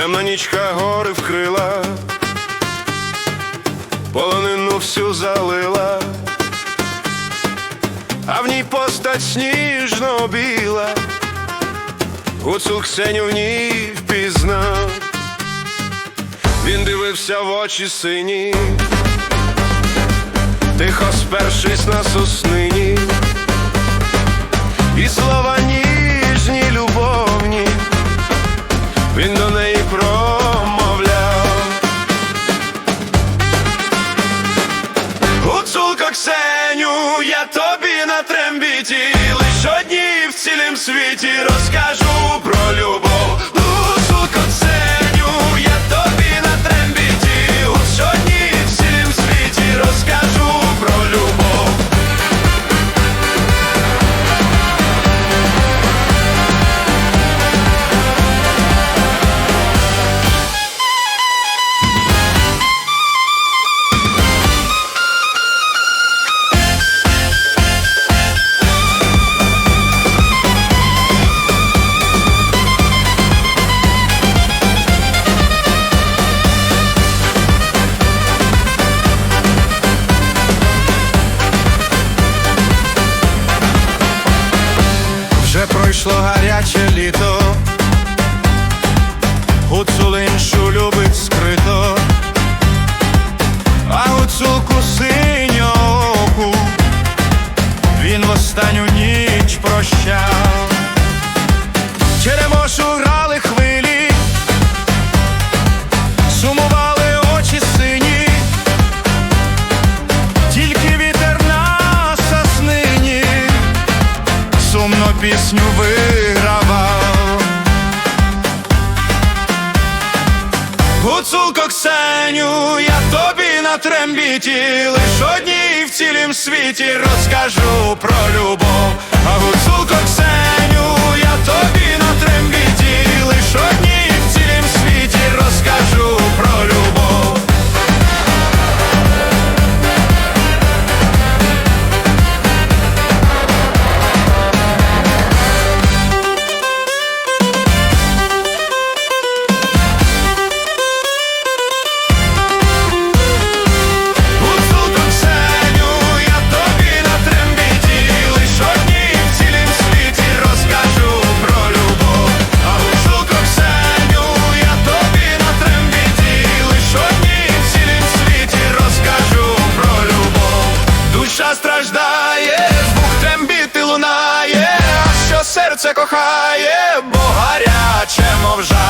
Темна нічка гори вкрила, полонину всю залила, а в ній постать сніжно біла, гуцул Ксеню в ній впізнав, він дивився в очі сині, тихо спершись на соснині, він до неї промовляв. Гуцулко Ксеню, я тобі на трембіті, лиш одній в цілім світі гаряче літо, гуцул іншу любить скрито, а гуцулку синьоку він в останню пісню вигравав. Гуцулко Ксеню, я тобі на трембіті, лиш одній в цілім світі розкажу про любов. А гуцулко серце кохає, бо гаряче мов жар.